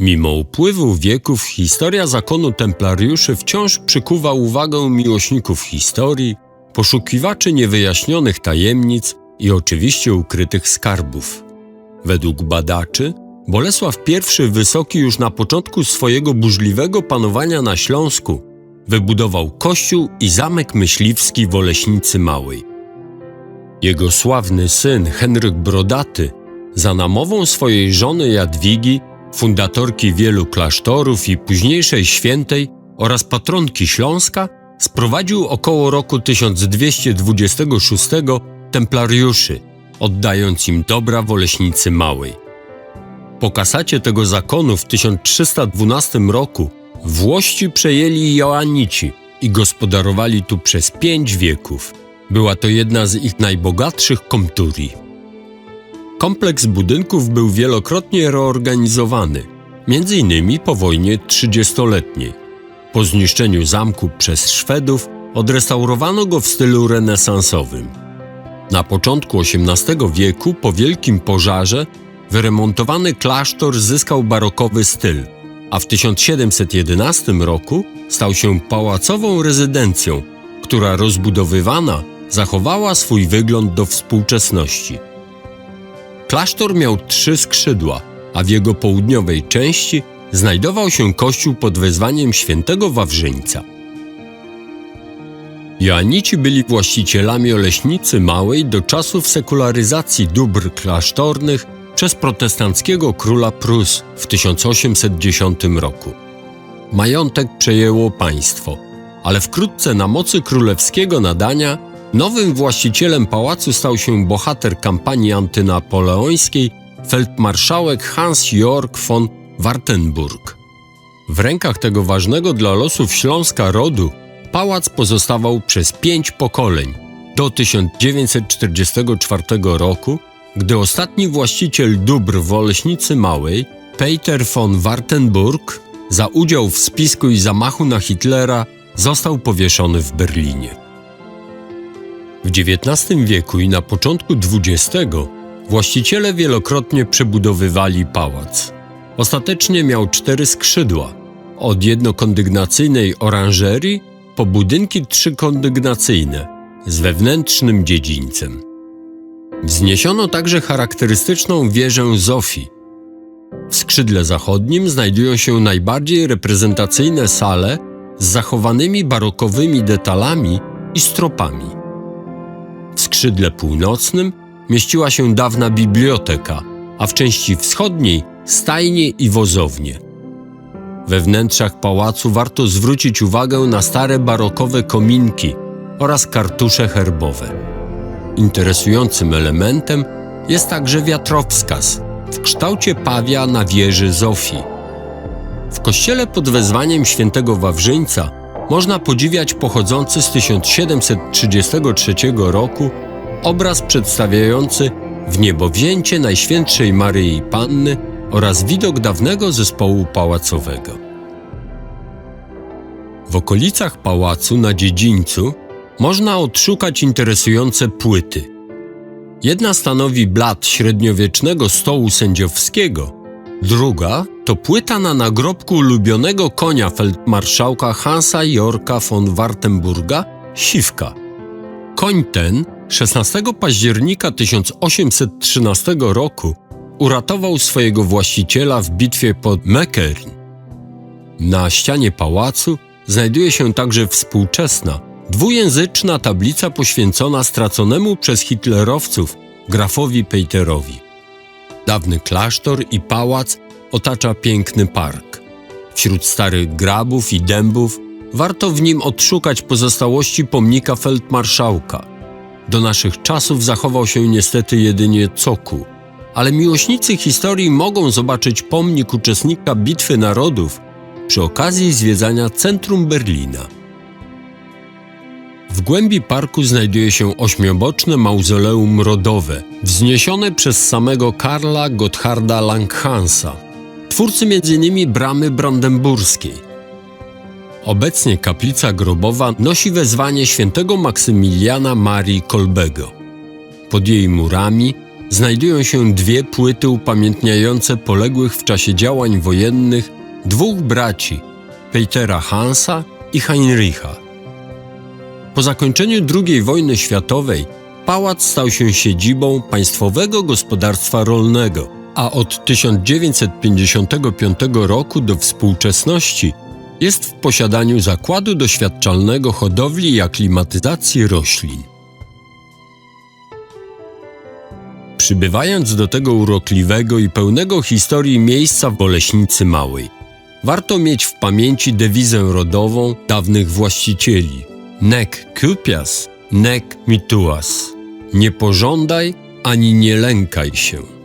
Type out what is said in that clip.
Mimo upływu wieków historia zakonu templariuszy wciąż przykuwa uwagę miłośników historii, poszukiwaczy niewyjaśnionych tajemnic i oczywiście ukrytych skarbów. Według badaczy Bolesław I Wysoki już na początku swojego burzliwego panowania na Śląsku wybudował kościół i zamek myśliwski w Oleśnicy Małej. Jego sławny syn Henryk Brodaty za namową swojej żony Jadwigi, fundatorki wielu klasztorów i późniejszej świętej oraz patronki Śląska, sprowadził około roku 1226 templariuszy, oddając im dobra w Oleśnicy Małej. Po kasacie tego zakonu w 1312 roku Włości przejęli Joannici i gospodarowali tu przez pięć wieków. Była to jedna z ich najbogatszych komturii. Kompleks budynków był wielokrotnie reorganizowany, innymi po wojnie trzydziestoletniej. Po zniszczeniu zamku przez Szwedów odrestaurowano go w stylu renesansowym. Na początku XVIII wieku, po wielkim pożarze, wyremontowany klasztor zyskał barokowy styl, a w 1711 roku stał się pałacową rezydencją, która rozbudowywana zachowała swój wygląd do współczesności. Klasztor miał trzy skrzydła, a w jego południowej części znajdował się kościół pod wezwaniem świętego Wawrzyńca. Joannici byli właścicielami Oleśnicy Małej do czasów sekularyzacji dóbr klasztornych przez protestanckiego króla Prus w 1810 roku. Majątek przejęło państwo, ale wkrótce na mocy królewskiego nadania nowym właścicielem pałacu stał się bohater kampanii antynapoleońskiej feldmarszałek Hans-Georg von Wartenburg. W rękach tego ważnego dla losów Śląska rodu pałac pozostawał przez pięć pokoleń do 1944 roku, gdy ostatni właściciel dóbr w Oleśnicy Małej, Peter von Wartenburg, za udział w spisku i zamachu na Hitlera został powieszony w Berlinie. W XIX wieku i na początku XX właściciele wielokrotnie przebudowywali pałac. Ostatecznie miał cztery skrzydła, od jednokondygnacyjnej oranżerii po budynki trzykondygnacyjne z wewnętrznym dziedzińcem. Wzniesiono także charakterystyczną wieżę Zofii. W skrzydle zachodnim znajdują się najbardziej reprezentacyjne sale z zachowanymi barokowymi detalami i stropami. Skrzydle północnym mieściła się dawna biblioteka, a w części wschodniej stajnie i wozownie. We wnętrzach pałacu warto zwrócić uwagę na stare barokowe kominki oraz kartusze herbowe. Interesującym elementem jest także wiatrowskaz w kształcie pawia na wieży Zofii. W kościele pod wezwaniem świętego Wawrzyńca można podziwiać pochodzący z 1733 roku obraz przedstawiający w niebowzięcie Najświętszej Maryi Panny oraz widok dawnego zespołu pałacowego. W okolicach pałacu na dziedzińcu można odszukać interesujące płyty. Jedna stanowi blat średniowiecznego stołu sędziowskiego, druga to płyta na nagrobku ulubionego konia feldmarszałka Hansa Jorka von Wartenburga, Siwka. Koń ten 16 października 1813 roku uratował swojego właściciela w bitwie pod Meckern. Na ścianie pałacu znajduje się także współczesna, Dwujęzyczna tablica poświęcona straconemu przez hitlerowców grafowi Peterowi. Dawny klasztor i pałac otacza piękny park. Wśród starych grabów i dębów warto w nim odszukać pozostałości pomnika feldmarszałka. Do naszych czasów zachował się niestety jedynie cokół, ale miłośnicy historii mogą zobaczyć pomnik uczestnika Bitwy Narodów przy okazji zwiedzania centrum Berlina. W głębi parku znajduje się ośmioboczne mauzoleum rodowe, wzniesione przez samego Karla Gottharda Langhansa, twórcy m.in. bramy brandenburskiej. Obecnie kaplica grobowa nosi wezwanie świętego Maksymiliana Marii Kolbego. Pod jej murami znajdują się dwie płyty upamiętniające poległych w czasie działań wojennych dwóch braci, Petera Hansa i Heinricha. Po zakończeniu II wojny światowej pałac stał się siedzibą Państwowego Gospodarstwa Rolnego, a od 1955 roku do współczesności jest w posiadaniu Zakładu Doświadczalnego Hodowli i Aklimatyzacji Roślin. Przybywając do tego urokliwego i pełnego historii miejsca w Oleśnicy Małej, warto mieć w pamięci dewizę rodową dawnych właścicieli Nec cupias, nec mituas. Nie pożądaj ani nie lękaj się.